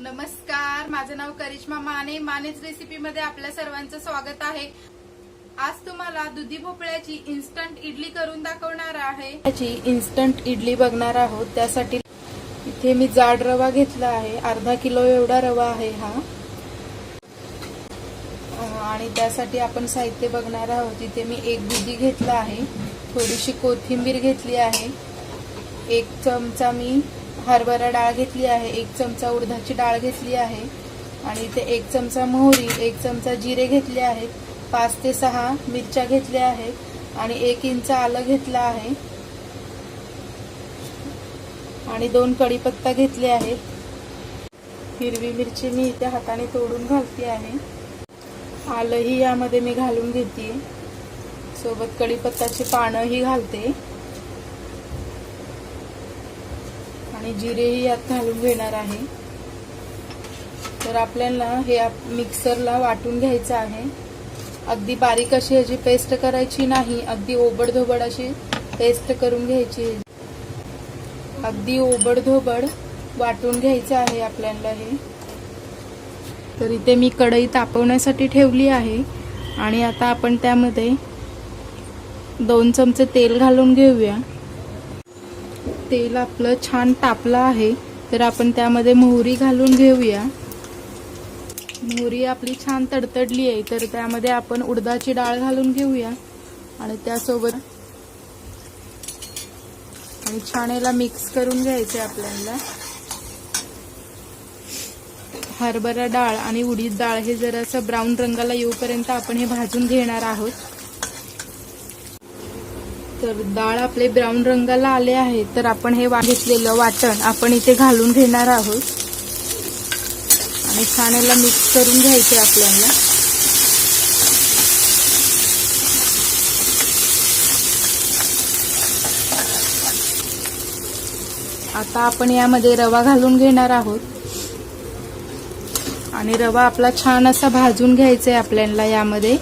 नमस्कार माझं नाव करिश्मा माने. मानेच रेसिपी मध्ये आपल्या सर्वांचं स्वागत आहे. आज तुम्हाला दुधी भोपळ्याची इन्स्टंट इडली करून दाखवणार आहे. त्याची इन्स्टंट इडली बघणार आहोत. त्यासाठी इथे मी जाड रवा घेतला आहे. अर्धा किलो एवढा रवा आहे हा. आणि त्यासाठी आपण साहित्य बघणार आहोत. इथे मी एक दुधी घेतला आहे. थोडीशी कोथिंबीर घेतली आहे. एक चमचा मी हरभरा डाळ घेतली आहे एक चमचा उडदाची डाळ घेतली आहे आणि इथे एक चमचा मोहरी एक चमचा जिरे घेतले आहेत पाच ते सहा मिरच्या घेतल्या आहेत आणि एक इंच आलं घेतलं आहे. आणि दोन कढीपत्ता घेतले आहेत. हिरवी मिरची मी इथे हाताने तोडून घालते आहे. आलंही यामध्ये मी घालून घेते. सोबत कढीपत्ताची पानंही घालते. आणि जिरेही यात घालून घेणार आहे. तर आपल्याला हे आप- मिक्सरला वाटून घ्यायचं आहे. अगदी बारीक अशी ह्याची पेस्ट करायची नाही अगदी ओबडधोबड अशी पेस्ट करून घ्यायची. अगदी ओबडधोबड वाटून घ्यायचं आहे आपल्याला हे. तर इथे मी कढई तापवण्यासाठी ठेवली आहे. आणि आता आपण त्यामध्ये दोन चमचे तेल घालून घेऊया. तेल आपलं छान तापलं आहे तर आपण त्यामध्ये मोहरी घालून घेऊया. मोहरी आपली छान तडतडली आहे तर त्यामध्ये आपण उडदाची डाळ घालून घेऊया. आणि त्यासोबत आणि छान याला मिक्स करून घ्यायचे आपल्याला. हरभरा डाळ आणि उडीद डाळ हे जरासं ब्राऊन रंगाला येऊपर्यंत आपण हे भाजून घेणार आहोत. तर डाळ आपले ब्राऊन रंगाला आले आहे. तर आपण हे घेतलेलं वाटण आपण इथे घालून घेणार आहोत. आणि छान याला मिक्स करून घ्यायचे आपल्याला. आता आपण यामध्ये रवा घालून घेणार आहोत. आणि रवा आपला छान असा भाजून घ्यायचा आहे आपल्याला यामध्ये.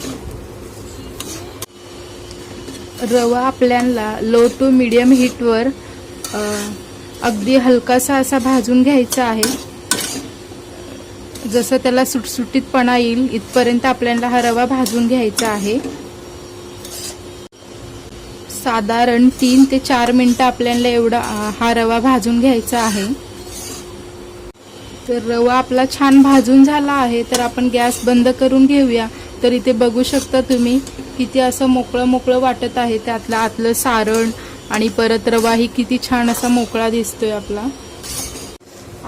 रवा आपल्याला लो टू मिडियम हीटवर अगदी हलकासा असा भाजून घ्यायचा आहे. जसं त्याला सुटसुटीतपणा येईल इथपर्यंत आपल्याला हा रवा भाजून घ्यायचा आहे. साधारण तीन ते चार मिनटं आपल्याला एवढा हा रवा भाजून घ्यायचा आहे. तर रवा आपला छान भाजून झाला आहे तर आपण गॅस बंद करून घेऊया. तर इथे बघू शकता तुम्ही किती असं मोकळं मोकळं वाटत आहे त्यातलं आतलं सारण आणि परत रवाही किती छान असा मोकळा दिसतोय आपला.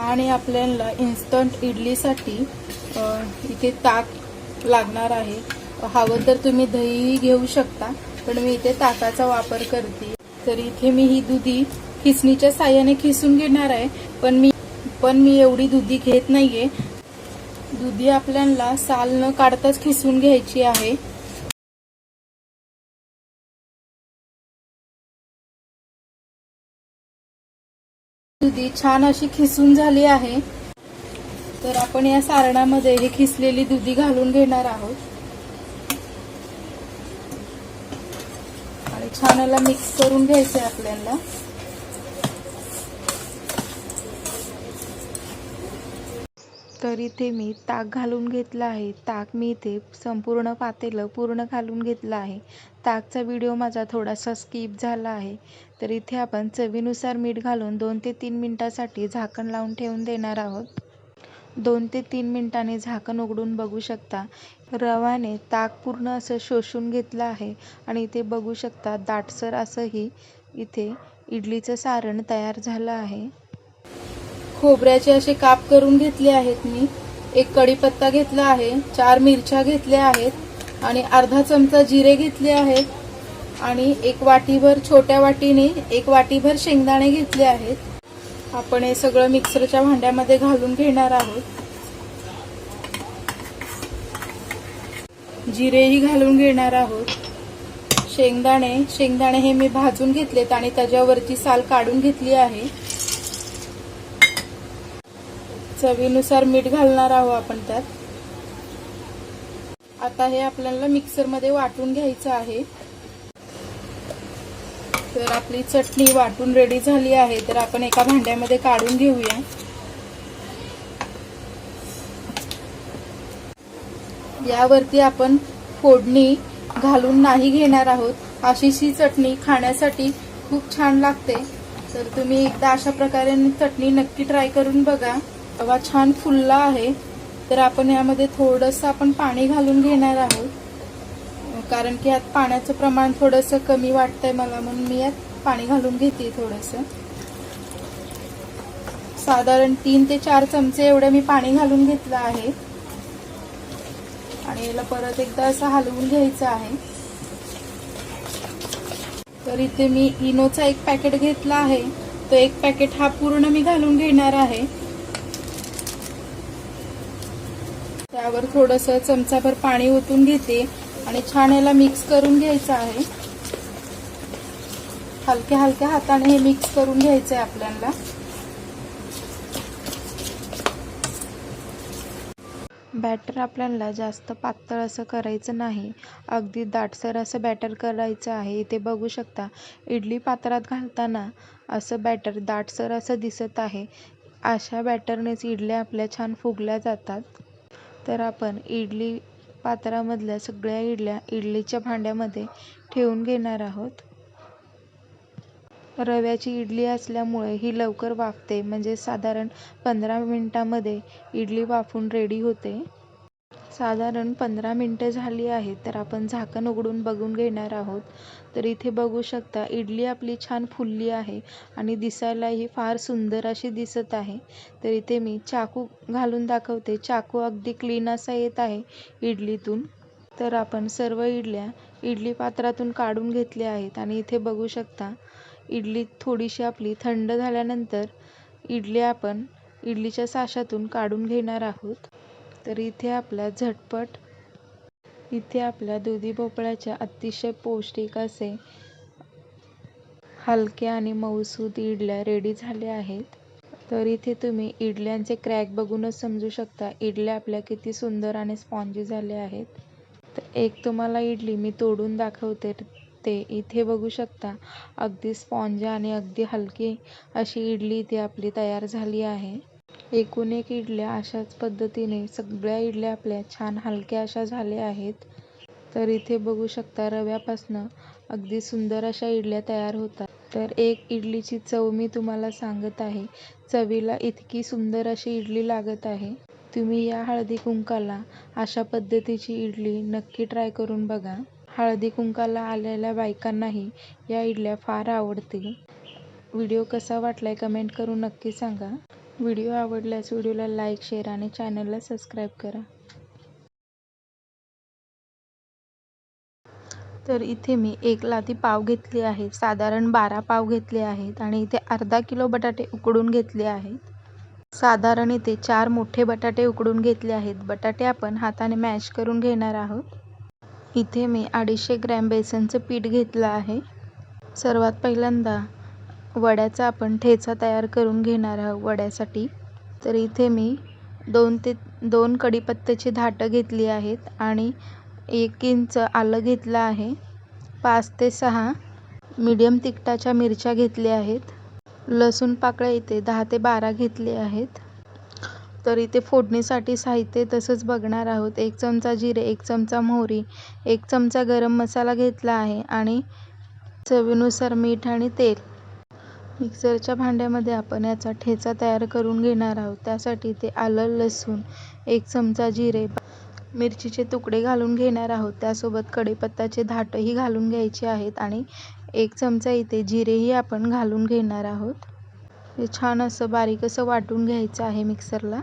आणि आपल्याला इन्स्टंट इडलीसाठी इथे ताक लागणार आहे. हवं तर तुम्ही दही घेऊ शकता पण मी इथे ताकाचा वापर करते. तर इथे मी ही दुधी खिसणीच्या साह्याने खिसून घेणार आहे पण मी पण मी एवढी दुधी घेत नाहीये. दुधी आपल्याला साल न काढताच खिसून घ्यायची आहे. दुधी छान अशी खिसून झाली आहे. तर आपण या सारणामध्ये हे खिसलेली दुधी घालून घेणार आहोत. आणि छान याला मिक्स करून घ्यायचंय आपल्याला. तर इथे मी ताक घालून घेतलं आहे. ताक मी इथे संपूर्ण पातेलं पूर्ण घालून घेतलं आहे. ताकचा व्हिडिओ माझा थोडासा स्किप झाला आहे. तर इथे आपण चवीनुसार मीठ घालून दोन ते तीन मिनटासाठी झाकण लावून ठेवून देणार आहोत. दोन ते तीन मिनटाने झाकण उघडून बघू शकता. रवाने ताक पूर्ण असं शोषून घेतलं आहे आणि इथे बघू शकता दाटसर असंही इथे इडलीचं सारण तयार झालं आहे. खोबऱ्याचे असे काप करून घेतले आहेत मी. एक कढीपत्ता घेतला आहे. चार मिरच्या घेतल्या आहेत. आणि अर्धा चमचा जिरे घेतले आहेत. आणि एक वाटीभर छोट्या वाटीने एक वाटीभर शेंगदाणे घेतले आहेत. आपण हे सगळं मिक्सरच्या भांड्यामध्ये घालून घेणार आहोत. जिरेही घालून घेणार आहोत. शेंगदाणे शेंगदाणे हे मी भाजून घेतलेत आणि त्याच्यावरची साल काढून घेतली आहे. चवीनुसार मीठ घालणार आहोत आपण त्यात. आता हे आपल्याला मिक्सरमध्ये वाटून घ्यायचं आहे. तर आपली चटणी वाटून रेडी झाली आहे. तर आपण एका भांड्यामध्ये काढून घेऊया. यावरती आपण फोडणी घालून नाही घेणार आहोत. अशी ही चटणी खाण्यासाठी खूप छान लागते. तर तुम्ही एकदा अशा प्रकारे चटणी नक्की ट्राय करून बघा. तेव्हा छान फुलला आहे. तर आपण यामध्ये थोडंसं आपण पाणी घालून घेणार आहोत. कारण की यात पाण्याचं प्रमाण थोडंसं कमी वाटतंय मला म्हणून मी यात पाणी घालून घेते थोडंसं. साधारण तीन ते चार चमचे एवढे मी पाणी घालून घेतलं आहे. आणि याला परत एकदा असं हलवून घ्यायचं आहे. तर इथे मी इनोचा एक पॅकेट घेतला आहे. तो एक पॅकेट हा पूर्ण मी घालून घेणार आहे. त्यावर थोडंसं चमचाभर पाणी ओतून घेते आणि छान याला मिक्स करून घ्यायचं आहे. हलक्या हलक्या हाताने हे मिक्स करून घ्यायचं आहे आपल्याला. बॅटर आपल्याला जास्त पातळ असं करायचं नाही. अगदी दाटसर असं बॅटर करायचं आहे. इथे बघू शकता इडली पात्रात घालताना असं बॅटर दाटसर असं दिसत आहे. अशा बॅटरनेच इडल्या आपल्या छान फुगल्या जातात. तर आपण इडली पात्रामधल्या सगळ्या इडल्या इडलीच्या भांड्यामध्ये ठेवून घेणार आहोत. रव्याची इडली असल्यामुळे ही लवकर वाफते म्हणजे साधारण पंधरा मिनटामध्ये इडली वाफून रेडी होते. साधारण पंधरा मिनटं झाली आहेत तर आपण झाकण उघडून बघून घेणार आहोत. तर इथे बघू शकता इडली आपली छान फुलली आहे आणि दिसायलाही फार सुंदर अशी दिसत आहे. तर इथे मी चाकू घालून दाखवते. चाकू अगदी क्लीन असा येत आहे इडलीतून. तर आपण सर्व इडल्या इडली पात्रातून काढून घेतल्या आहेत आणि इथे बघू शकता इडली थोडीशी आपली थंड झाल्यानंतर इडली आपण इडलीच्या साशातून काढून घेणार आहोत. तर इथे आपल्या झटपट इथे आपल्या दुधी भोपळ्याच्या अतिशय पौष्टिक असे हलक्या आणि मऊसूद इडल्या रेडी झाल्या आहेत. तर इथे तुम्ही इडल्यांचे क्रॅक बघूनच समजू शकता इडल्या आपल्या किती सुंदर आणि स्पॉन्जी झाल्या आहेत. तर एक तुम्हाला इडली मी तोडून दाखवते ते इथे बघू शकता. अगदी स्पॉन्ज आणि अगदी हलकी अशी इडली इथे आपली तयार झाली आहे. एकूण एक इडल्या अशाच पद्धतीने सगळ्या इडल्या आपल्या छान हलक्या अशा झाल्या आहेत. तर इथे बघू शकता रव्यापासनं अगदी सुंदर अशा इडल्या तयार होतात. तर एक इडलीची चव मी तुम्हाला सांगत आहे. चवीला इतकी सुंदर अशी इडली लागत आहे. तुम्ही या हळदी कुंकाला अशा पद्धतीची इडली नक्की ट्राय करून बघा. हळदी कुंकाला आलेल्या बायकांनाही या इडल्या फार आवडतील. व्हिडिओ कसा वाटलाय कमेंट करून नक्की सांगा. व्हिडिओ आवडल्यास व्हिडिओला लाईक शेअर आणि चॅनलला सबस्क्राईब करा. तर इथे मी एक लादी पाव घेतली आहे. साधारण बारा पाव घेतले आहेत आणि इथे अर्धा किलो बटाटे उकडून घेतले आहेत. साधारण इथे चार मोठे बटाटे उकडून घेतले आहेत. बटाटे आपण हाताने मॅश करून घेणार आहोत. इथे मी अडीचशे ग्रॅम बेसनचं पीठ घेतलं आहे. सर्वात पहिल्यांदा वड्याचा आपण ठेचा तयार करून घेणार आहोत वड्यासाठी. तर इथे मी दोन ते दोन कढीपत्त्याची धाटं घेतली आहेत आणि एक इंच आलं घेतलं आहे. पाच ते सहा मीडियम तिखटाच्या मिरच्या घेतल्या आहेत. लसूण पाकळ्या इथे दहा ते बारा घेतले आहेत. तर इथे फोडणीसाठी साहित्य तसंच बघणार आहोत. एक चमचा जिरे एक चमचा मोहरी एक चमचा गरम मसाला घेतला आहे आणि चवीनुसार मीठ आणि तेल. मिक्सरच्या भांड्यामध्ये आपण याचा ठेचा तयार करून घेणार आहोत. त्यासाठी ते आलं लसूण एक चमचा जिरे मिरचीचे तुकडे घालून घेणार आहोत. त्यासोबत कढीपत्त्याचे धाटही घालून घ्यायचे आहेत आणि एक चमचा इथे जिरेही आपण घालून घेणार आहोत. हे छान असं बारीक असं वाटून घ्यायचं आहे मिक्सरला.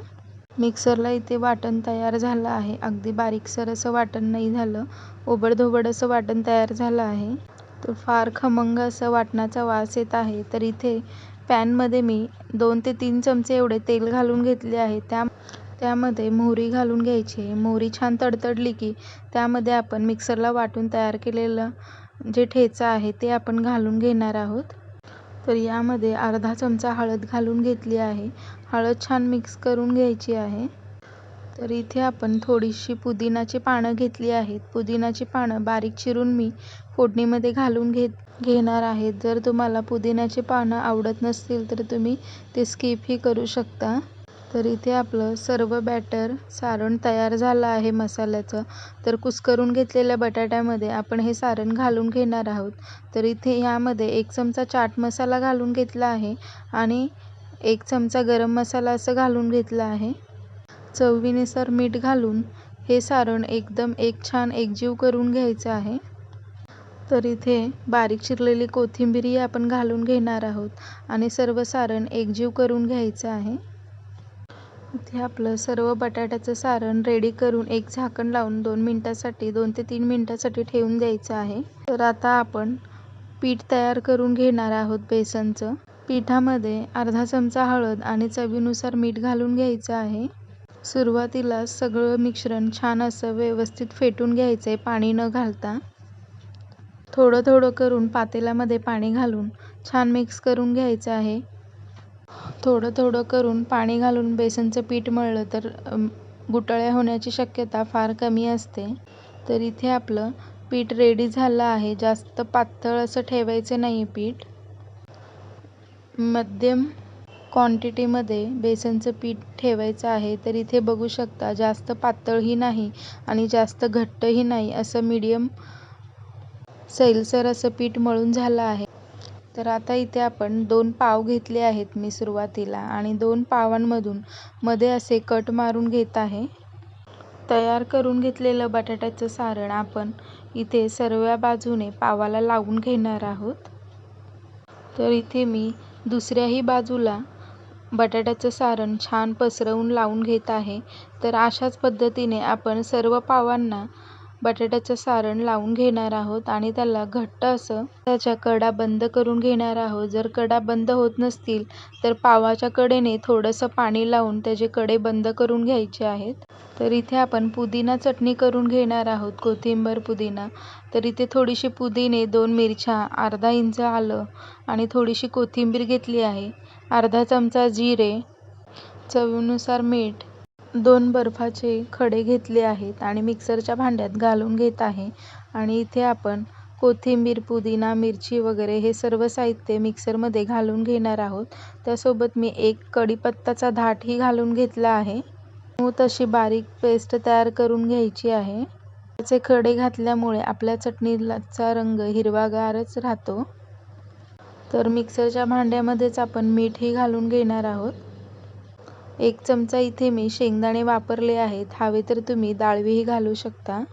मिक्सरला इथे वाटण तयार झालं आहे. अगदी बारीकसर असं वाटण नाही झालं. ओबडधोबड असं वाटण तयार झालं आहे. फार खमंग असं वाटणाचा वास येत आहे. तर इथे पॅनमध्ये मी दोन ते तीन चमचे एवढे तेल घालून घेतले आहे. त्या त्यामध्ये मोहरी घालून घ्यायची आहे. मोहरी छान तडतडली की त्यामध्ये आपण मिक्सरला वाटून तयार केलेलं जे ठेचा आहे ते आपण घालून घेणार आहोत. तर यामध्ये अर्धा चमचा हळद घालून घेतली आहे. हळद छान मिक्स करून घ्यायची आहे. तर इथे आपण थोडीशी पुदिनाची पानं घेतली आहेत. पुदिनाची पानं बारीक चिरून मी फोडणीमध्ये घालून घेत घेणार आहेत. जर तुम्हाला पुदिन्याची पानं आवडत नसतील तर तुम्ही ते स्किपही करू शकता. तर इथे आपलं सर्व बॅटर सारण तयार झालं आहे मसाल्याचं. तर कुस्करून घेतलेल्या बटाट्यामध्ये आपण हे सारण घालून घेणार आहोत. तर इथे यामध्ये एक चमचा चाट मसाला घालून घेतला आहे आणि एक चमचा गरम मसाला असं घालून घेतला आहे. चवीनुसार मीठ घालून हे सारण एकदम एक छान एकजीव करून घ्यायचं आहे. तर इथे बारीक चिरलेली कोथिंबीरही आपण घालून घेणार आहोत आणि सर्व सारण एकजीव करून घ्यायचं आहे. इथे आपलं सर्व बटाट्याचं सारण रेडी करून एक झाकण लावून दोन मिनटासाठी दोन ते तीन मिनटासाठी ठेवून द्यायचं आहे. तर आता आपण पीठ तयार करून घेणार आहोत बेसनचं. पिठामध्ये अर्धा चमचा हळद आणि चवीनुसार मीठ घालून घ्यायचं आहे. सुरुवातीला सगळं मिश्रण छान असं व्यवस्थित फेटून घ्यायचं आहे पाणी न घालता. थोडं थोडं करून पातेल्यामध्ये पाणी घालून छान मिक्स करून घ्यायचं आहे. थोडं थोडं करून पाणी घालून बेसनचं पीठ मळलं तर गुटळ्या होण्याची शक्यता फार कमी असते. तर इथे आपलं पीठ रेडी झालं आहे. जास्त पातळ असं ठेवायचं नाही आहे पीठ. मध्यम क्वांटिटीमध्ये बेसनचं पीठ ठेवायचं आहे. तर इथे बघू शकता जास्त पातळही नाही आणि जास्त घट्टही नाही. असं मीडियम सैलसर असं पीठ मळून झालं आहे. तर आता इथे आपण दोन पाव घेतले आहेत मी सुरुवातीला आणि दोन पावांमधून मध्ये असे कट मारून घेत आहे. तयार करून घेतलेलं बटाट्याचं सारण आपण इथे सर्व बाजूने पावाला लावून घेणार आहोत. तर इथे मी दुसऱ्याही बाजूला बटाट्याचं सारण छान पसरवून लावून घेत आहे. तर अशाच पद्धतीने आपण सर्व पावांना बटाट्याचं सारण लावून घेणार आहोत आणि त्याला घट्ट असं त्याच्या कडा बंद करून घेणार आहोत. जर कडा बंद होत नसतील तर पावाच्या कडेने थोडंसं पाणी लावून त्याचे कडे बंद करून घ्यायचे आहेत. तर इथे आपण पुदिना चटणी करून घेणार आहोत कोथिंबीर पुदिना. तर इथे थोडीशी पुदिने दोन मिरच्या अर्धा इंच आलं आणि थोडीशी कोथिंबीर घेतली आहे. अर्धा चमचा जिरे चवीनुसार मीठ दोन बर्फाचे खडे घेतले आहेत आणि मिक्सरच्या भांड्यात घालून घेत आहे. आणि इथे आपण कोथिंबीर पुदिना मिरची वगैरे हे सर्व साहित्य मिक्सरमध्ये घालून घेणार आहोत. त्यासोबत मी एक कढीपत्ताचा धाटही घालून घेतला आहे. हो, तशी बारीक पेस्ट तयार करून घ्यायची आहे. त्याचे खडे घातल्यामुळे आपल्या चटणीचा रंग हिरवागारच राहतो. तर मिक्सरच्या भांड्यामध्येच आपण मीठही घालून घेणार आहोत. एक चमचा इथे मी शेंगदाणे वापरले आहेत. हवे तर तुम्ही डाळवीही घालू शकता.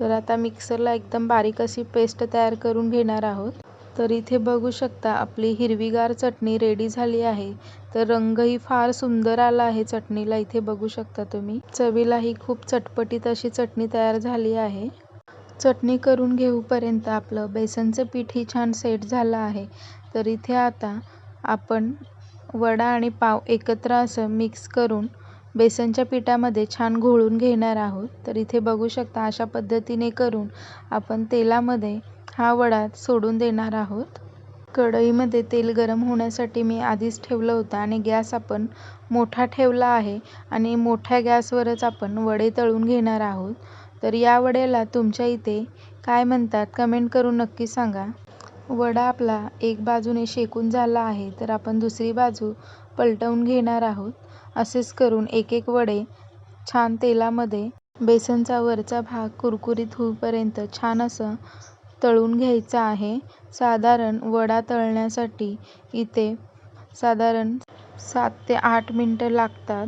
तर आता मिक्सरला एकदम बारीक अशी पेस्ट तयार करून घेणार आहोत. तर इथे बघू शकता आपली हिरवीगार चटणी रेडी झाली आहे. तर रंगही फार सुंदर आला आहे चटणीला. इथे बघू शकता तुम्ही. चवीलाही खूप चटपटीत अशी चटणी तयार झाली आहे. चटणी करून घेऊपर्यंत आपलं बेसनचं पीठही छान सेट झालं आहे. तर इथे आता आपण वडा आणि पाव एकत्र असं मिक्स करून बेसनच्या पिठामध्ये छान घोळून घेणार आहोत. तर इथे बघू शकता अशा पद्धतीने करून आपण तेलामध्ये हा वडा सोडून देणार आहोत. कढईमध्ये तेल गरम होण्यासाठी मी आधीच ठेवलं होतं आणि गॅस आपण मोठा ठेवला आहे आणि मोठ्या गॅसवरच आपण वडे तळून घेणार आहोत. तर या वड्याला तुमच्या इथे काय म्हणतात कमेंट करून नक्की सांगा. वडा आपला एक बाजूने शेकून झाला आहे तर आपण दुसरी बाजू पलटवून घेणार आहोत. असेच करून एक एक वडे छान तेलामध्ये बेसनचा वरचा भाग कुरकुरीत होईपर्यंत छान असं तळून घ्यायचा आहे. साधारण वडा तळण्यासाठी इथे साधारण सात ते आठ मिनटं लागतात.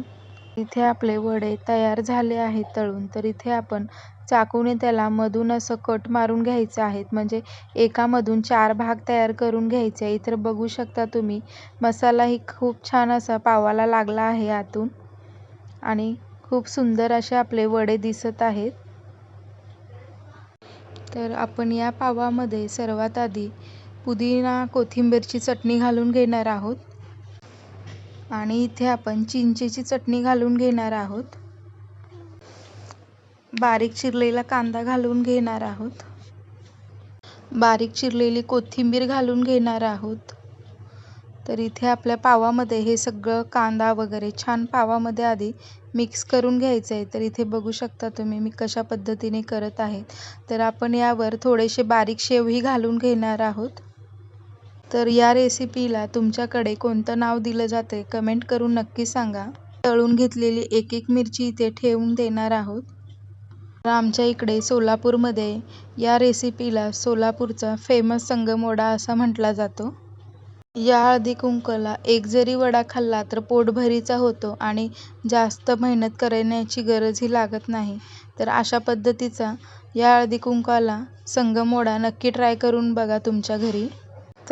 इथे आपले वडे तयार झाले आहेत तळून. तर इथे आपण चाकूने त्याला मधून असं कट मारून घ्यायचं आहेत. म्हणजे एकामधून चार भाग तयार करून घ्यायचे आहे इतर बघू शकता तुम्ही मसालाही खूप छान असा पावाला लागला आहे आतून. आणि खूप सुंदर असे आपले वडे दिसत आहेत. तर आपण या पावामध्ये सर्वात आधी पुदिना कोथिंबीरची चटणी घालून घेणार आहोत. आणि इथे आपण चिंचेची चटणी घालून घेणार आहोत. बारीक चिरलेला कांदा घालून घेणार आहोत. बारीक चिरलेली कोथिंबीर घालून घेणार आहोत. तर इथे आपल्या पावामध्ये हे सगळं कांदा वगैरे छान पावामध्ये आधी मिक्स करून घ्यायचं आहे तर इथे बघू शकता तुम्ही मी कशा पद्धतीने करत आहे. तर आपण यावर थोडेसे बारीक शेवही घालून घेणार आहोत. तर या रेसिपीला तुमच्याकडे कोणतं नाव दिलं जाते कमेंट करून नक्की सांगा. तळून घेतलेली एक एक मिरची इथे ठेवून देणार आहोत. तर आमच्या इकडे सोलापूरमध्ये या रेसिपीला सोलापूरचा फेमस संगमवडा असा म्हटला जातो. या हळदी कुंकला एक जरी वडा खाल्ला तर पोटभरीचा होतो आणि जास्त मेहनत करण्याची गरजही लागत नाही. तर अशा पद्धतीचा या हळदी कुंकाला संगमवडा नक्की ट्राय करून बघा तुमच्या घरी.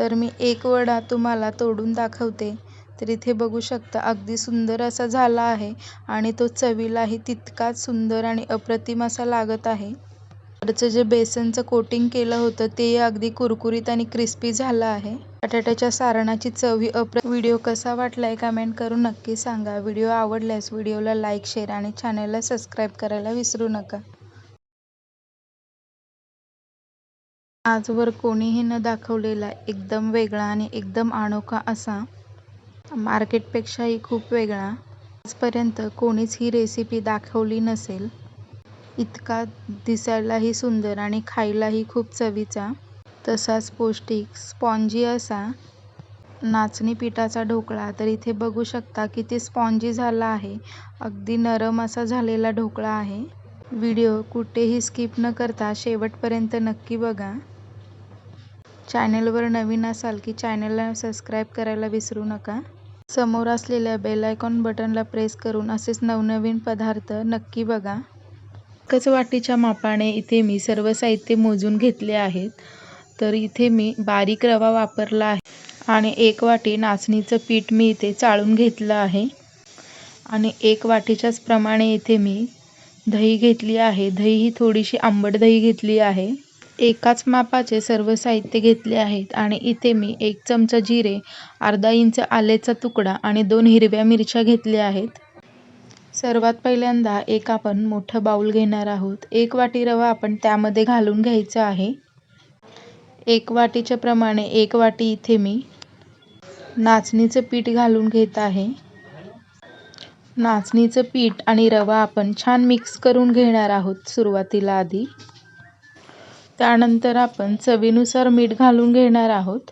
तर मी एक वडा तुम्हाला तोडून दाखवते. तर इथे बघू शकता अगदी सुंदर असा झाला आहे आणि तो चवीलाही तितकाच सुंदर आणि अप्रतिम असा लागत आहे. वरचं जे बेसनचं कोटिंग केलं होतं ते अगदी कुरकुरीत आणि क्रिस्पी झालं आहे. बटाट्याच्या सारणाची चवी अप्र व्हिडिओ कसा वाटलाय कमेंट करून नक्की सांगा. व्हिडिओ आवडल्यास व्हिडिओला लाईक शेअर आणि चॅनलला सबस्क्राईब करायला विसरू नका. आजवर कोणीही न दाखवलेला एकदम वेगळा आणि एकदम अनोखा असा मार्केटपेक्षाही खूप वेगळा आजपर्यंत कोणीच ही रेसिपी दाखवली नसेल. इतका दिसायलाही सुंदर आणि खायलाही खूप चवीचा तसाच पौष्टिक स्पॉन्जी असा नाचणी पिठाचा ढोकळा. तर इथे बघू शकता किती स्पॉन्जी झाला आहे. अगदी नरम असा झालेला ढोकळा आहे. व्हिडिओ कुठेही स्किप न करता शेवटपर्यंत नक्की बघा. चॅनेलवर नवीन असाल की चॅनेलला सबस्क्राईब करायला विसरू नका. समोर असलेल्या बेल आयकॉन बटनला प्रेस करून असेच नवनवीन पदार्थ नक्की बघा. एकच वाटीच्या मापाने इथे मी सर्व साहित्य मोजून घेतले आहेत. तर इथे मी बारीक रवा वापरला आहे आणि एक वाटी नाचणीचं पीठ मी इथे चाळून घेतलं आहे. आणि एक वाटीच्याच प्रमाणे इथे मी दही घेतली आहे. दही ही थोडीशी आंबट दही घेतली आहे. एकाच मापाचे सर्व साहित्य घेतले आहेत आणि इथे मी एक चमचा जिरे अर्धा इंच आल्याचा तुकडा आणि दोन हिरव्या मिरच्या घेतल्या आहेत. सर्वात पहिल्यांदा एक आपण मोठं बाऊल घेणार आहोत. एक वाटी रवा आपण त्यामध्ये घालून घ्यायचा आहे. एक वाटीच्या प्रमाणे एक वाटी इथे मी नाचणीचं पीठ घालून घेत आहे. नाचणीचं पीठ आणि रवा आपण छान मिक्स करून घेणार आहोत सुरुवातीला आधी. त्यानंतर आपण चवीनुसार मीठ घालून घेणार आहोत.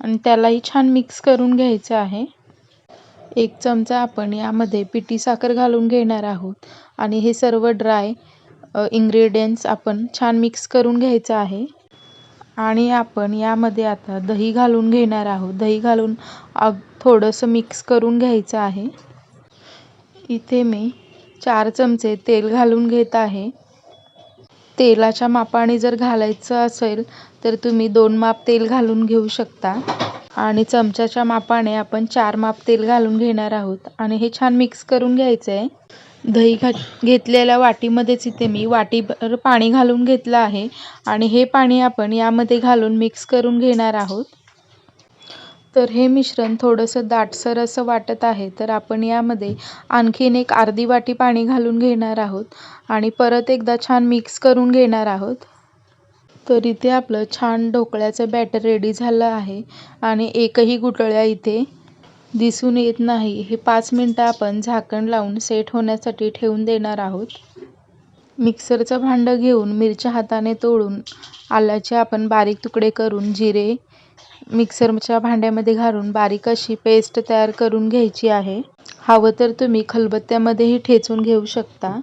आणि त्यालाही छान मिक्स करून घ्यायचं आहे. एक चमचा आपण यामध्ये पिठी साखर घालून घेणार आहोत. आणि हे सर्व ड्राय इंग्रेडियंट्स आपण छान मिक्स करून घ्यायचं आहे. आणि आपण यामध्ये आता दही घालून घेणार आहोत. दही घालून अग थोडंसं मिक्स करून घ्यायचं आहे. इथे मी चार चमचे तेल घालून घेत आहे. तेलाच्या मापाने जर घालायचं असेल तर तुम्ही दोन माप तेल घालून घेऊ शकता. आणि चमच्याच्या मापाने आपण चार माप तेल घालून घेणार आहोत. आणि हे छान मिक्स करून घ्यायचं आहे दही घा घेतलेल्या वाटीमध्येच इथे मी वाटीभर पाणी घालून घेतलं आहे. आणि हे पाणी आपण यामध्ये घालून मिक्स करून घेणार आहोत. तर हे मिश्रण थोडंसं दाटसर असं वाटत आहे तर आपण यामध्ये आणखीन एक अर्धी वाटी पाणी घालून घेणार आहोत आणि परत एकदा छान मिक्स करून घेणार आहोत. तर इथे आपलं छान ढोकळ्याचं बॅटर रेडी झालं आहे आणि एकही गुटळ्या इथे दिसून येत नाही. हे पाच मिनटं आपण झाकण लावून सेट होण्यासाठी ठेवून देणार आहोत. मिक्सरचं भांडं घेऊन मिरच्या हाताने तोडून आल्याचे आपण बारीक तुकडे करून जिरे मिक्सरच्या भांड्यामध्ये घालून बारीक अशी पेस्ट तयार करून घ्यायची आहे. हवं तर तुम्ही खलबत्त्यामध्येही ठेचून घेऊ शकता.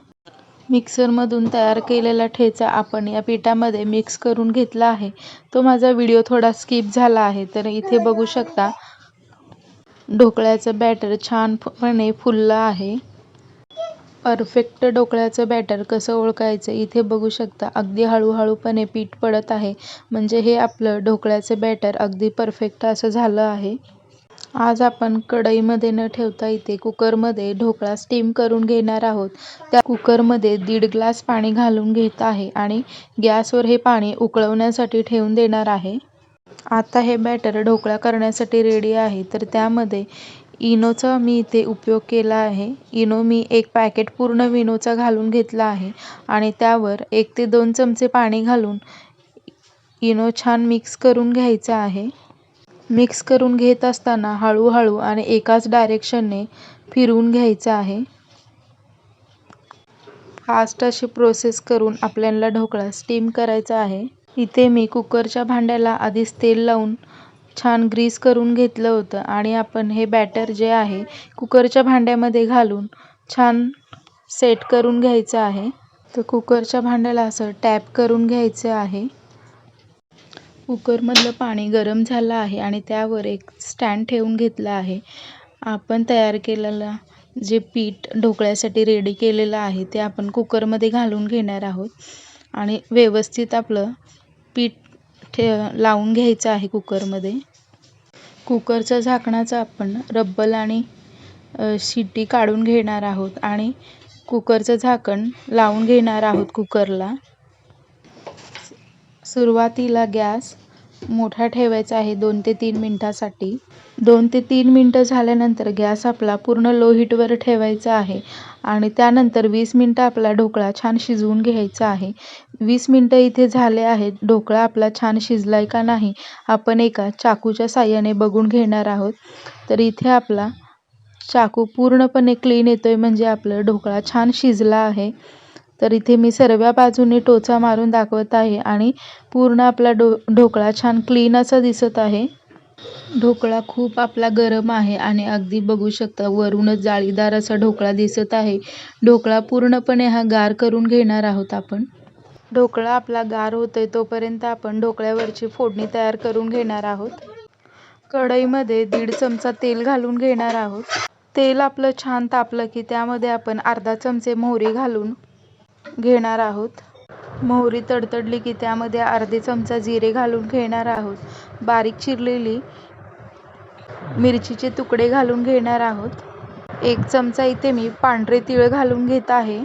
मिक्सरमधून तयार केलेला ठेचा आपण या पिठामध्ये मिक्स करून घेतला आहे. तो माझा व्हिडिओ थोडा स्किप झाला आहे तर इथे बघू शकता. ढोकळ्याचं बॅटर छानपणे फुललं आहे. परफेक्ट ढोकळ्याचं बॅटर कसं ओळखायचं इथे बघू शकता अगदी हळूहळूपणे पीठ पडत आहे. म्हणजे हे आपलं ढोकळ्याचं बॅटर अगदी परफेक्ट असं झालं आहे. आज आपण कढईमध्ये न ठेवता इथे कुकरमध्ये ढोकळा स्टीम करून घेणार आहोत. त्या कुकरमध्ये दीड ग्लास पाणी घालून घेत आहे आणि गॅसवर हे पाणी उकळवण्यासाठी ठेवून देणार आहे. आता हे बॅटर ढोकळा करण्यासाठी रेडी आहे. तर त्यामध्ये इनोचा मी इथे उपयोग केला आहे. इनो मी एक पॅकेट पूर्ण विनोचा घालून घेतला आहे आणि त्यावर एक ते दोन चमचे पाणी घालून इनो छान मिक्स करून घ्यायचा आहे. मिक्स करून घेत असताना हळूहळू आणि एकाच डायरेक्शनने फिरवून घ्यायचं आहे. फास्ट अशी प्रोसेस करून आपल्याला ढोकळा स्टीम करायचा आहे. इथे मी कुकरच्या भांड्याला आधीच तेल लावून छान ग्रीस करून घेतलं होतं. आणि आपण हे बॅटर जे आहे कुकरच्या भांड्यामध्ये घालून छान सेट करून घ्यायचं आहे. तर कुकरच्या भांड्याला असं टॅप करून घ्यायचं आहे. कुकरमधलं पाणी गरम झालं आहे आणि त्यावर एक स्टँड ठेवून घेतला आहे. आपण तयार केलेलं जे पीठ ढोकळ्यासाठी रेडी केलेलं आहे ते आपण कुकरमध्ये घालून घेणार आहोत. आणि व्यवस्थित आपलं पीठ ठे लावून घ्यायचं आहे कुकरमध्ये. कुकरच्या झाकणाचं आपण रब्बल आणि शिट्टी काढून घेणार आहोत आणि कुकरचं झाकण लावून घेणार आहोत कुकरला. सुरुवातीला गॅस मोठा ठेवायचा आहे दोन ते तीन मिनटासाठी. दोन ते तीन मिनटं झाल्यानंतर गॅस आपला पूर्ण लो हीटवर ठेवायचा आहे आणि त्यानंतर वीस मिनटं आपला ढोकळा छान शिजवून घ्यायचा आहे. वीस मिनटं इथे झाले आहेत. ढोकळा आपला छान शिजला आहे का नाही आपण एका चाकूच्या साह्याने बघून घेणार आहोत. तर इथे आपला चाकू पूर्णपणे क्लीन येतोय म्हणजे आपलं ढोकळा छान शिजला आहे. तर इथे मी सर्व बाजूनी टोचा मारून दाखवत आहे आणि पूर्ण आपला डो ढोकळा छान क्लीन असा दिसत आहे. ढोकळा खूप आपला गरम आहे आणि अगदी बघू शकता वरूनच जाळीदार असा ढोकळा दिसत आहे. ढोकळा पूर्णपणे हा गार करून घेणार आहोत आपण. ढोकळा आपला गार होतोय तोपर्यंत आपण ढोकळ्यावरची फोडणी तयार करून घेणार आहोत. कढईमध्ये दीड चमचा तेल घालून घेणार आहोत. तेल आपलं छान तापलं की त्यामध्ये आपण अर्धा चमचे मोहरी घालून घेणार आहोत. मोहरी तडतडली की त्यामध्ये अर्धे चमचा जिरे घालून घेणार आहोत. बारीक चिरलेली मिरचीचे तुकडे घालून घेणार आहोत. एक चमचा इथे मी पांढरे तीळ घालून घेत आहे.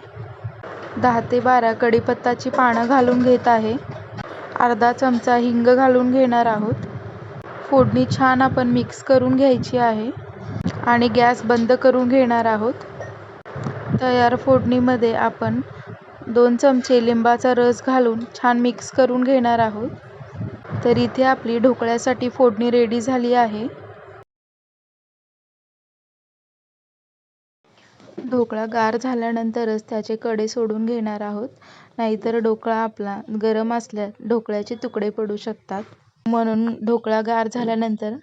दहा ते बारा कडीपत्ताची पानं घालून घेत आहे. अर्धा चमचा हिंग घालून घेणार आहोत. फोडणी छान आपण मिक्स करून घ्यायची आहे आणि गॅस बंद करून घेणार आहोत. तयार फोडणीमध्ये आपण दोन चमचे लिंबाचा रस घालून छान मिक्स करून घेणार आहोत. तर इथे आपली ढोकळ्यासाठी फोडणी रेडी झाली आहे. ढोकळा गार झाल्यानंतरच त्याचे कडे सोडून घेणार आहोत. नाहीतर ढोकळा आपला गरम असल्यास ढोकळ्याचे तुकडे पडू शकतात. म्हणून ढोकळा गार झाल्यानंतर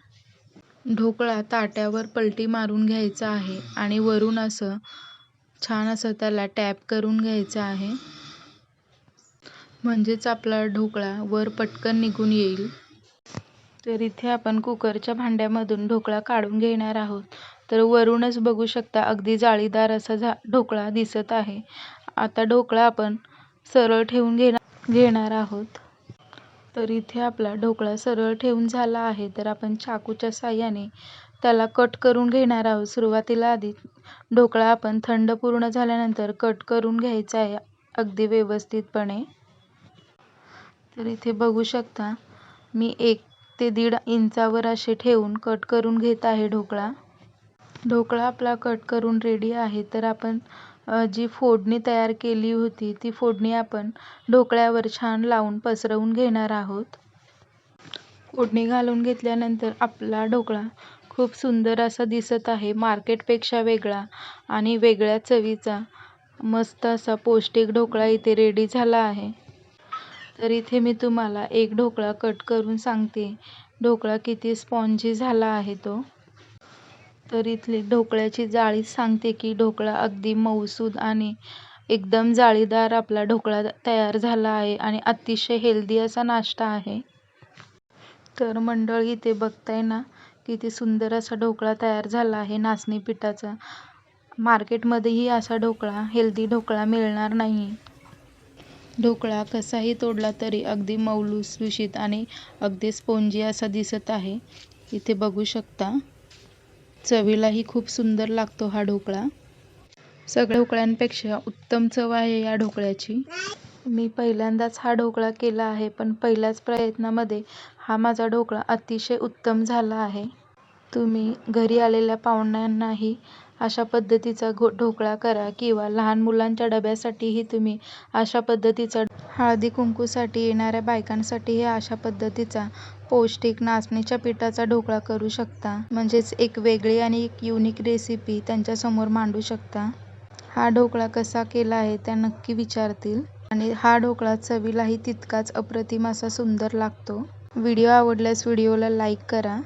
ढोकळा ताट्यावर पलटी मारून घ्यायचा आहे आणि वरून असं छान असं त्याला टॅप करून घ्यायचं आहे. म्हणजेच आपला ढोकळा वर पटकन निघून येईल. तर इथे आपण कुकरच्या भांड्यामधून ढोकळा काढून घेणार आहोत. तर वरूनच बघू शकता अगदी जाळीदार असा झा ढोकळा दिसत आहे. आता ढोकळा आपण सरळ ठेवून घेणार घेणार आहोत. तर इथे आपला ढोकळा सरळ ठेवून झाला आहे. तर आपण चाकूच्या साह्याने त्याला कट करून घेणार आहोत. सुरुवातीला आधी ढोकळा आपण थंड पूर्ण झाल्यानंतर कट करून घ्यायचा आहे अगदी व्यवस्थितपणे. तर इथे बघू शकता मी एक ते दीड इंचावर असे ठेवून कट करून घेत आहे ढोकळा. ढोकळा आपला कट करून रेडी आहे. तर आपण जी फोडणी तयार केली होती ती फोडणी आपण ढोकळ्यावर छान लावून पसरवून घेणार आहोत. फोडणी घालून घेतल्यानंतर आपला ढोकळा खूप सुंदर असा दिसत आहे. मार्केटपेक्षा वेगळा आणि वेगळ्या चवीचा मस्त असा पौष्टिक ढोकळा इथे रेडी झाला आहे. तर इथे मी तुम्हाला एक ढोकळा कट करून सांगते. ढोकळा किती स्पॉन्जी झाला आहे तो. तर इथली ढोकळ्याची जाळी सांगते की ढोकळा अगदी मऊसूद आणि एकदम जाळीदार आपला ढोकळा तयार झाला आहे आणि अतिशय हेल्दी असा नाश्ता आहे. तर मंडळ इथे बघताय ना किती सुंदर असा ढोकळा तयार झाला आहे नाचणी पिठाचा. मार्केटमध्येही असा ढोकळा हेल्दी ढोकळा मिळणार नाही. ढोकळा कसाही तोडला तरी अगदी मौलुसलुशीत आणि अगदी स्पोंजी असा दिसत आहे. इथे बघू शकता चवीलाही खूप सुंदर लागतो हा ढोकळा. सगळ्या ढोकळ्यांपेक्षा उत्तम चव आहे या ढोकळ्याची. मी पहिल्यांदाच हा ढोकळा केला आहे पण पहिल्याच प्रयत्नामध्ये हा माझा ढोकळा अतिशय उत्तम झाला आहे. तुम्ही घरी आलेल्या पाहुण्यांनाही अशा पद्धतीचा घो ढोकळा करा किंवा लहान मुलांच्या डब्यासाठीही तुम्ही अशा पद्धतीचा हळदी कुंकूसाठी येणाऱ्या बायकांसाठी हे अशा पद्धतीचा पौष्टिक नाचणीच्या पिठाचा ढोकळा करू शकता. म्हणजेच एक वेगळी आणि एक युनिक रेसिपी त्यांच्यासमोर मांडू शकता. हा ढोकळा कसा केला आहे त्या नक्की विचारतील. आणि हा ढोकळा चवीलाही तितकाच अप्रतिम असा सुंदर लागतो. व्हिडिओ आवडल्यास व्हिडिओला लाईक करा.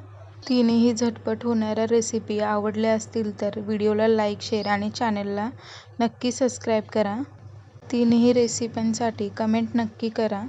तिन्ही झटपट होणाऱ्या रेसिपी आवडल्या असतील तर व्हिडिओला लाईक शेअर आणि चॅनलला नक्की सबस्क्राईब करा. तिन्ही रेसिप्यांसाठी कमेंट नक्की करा.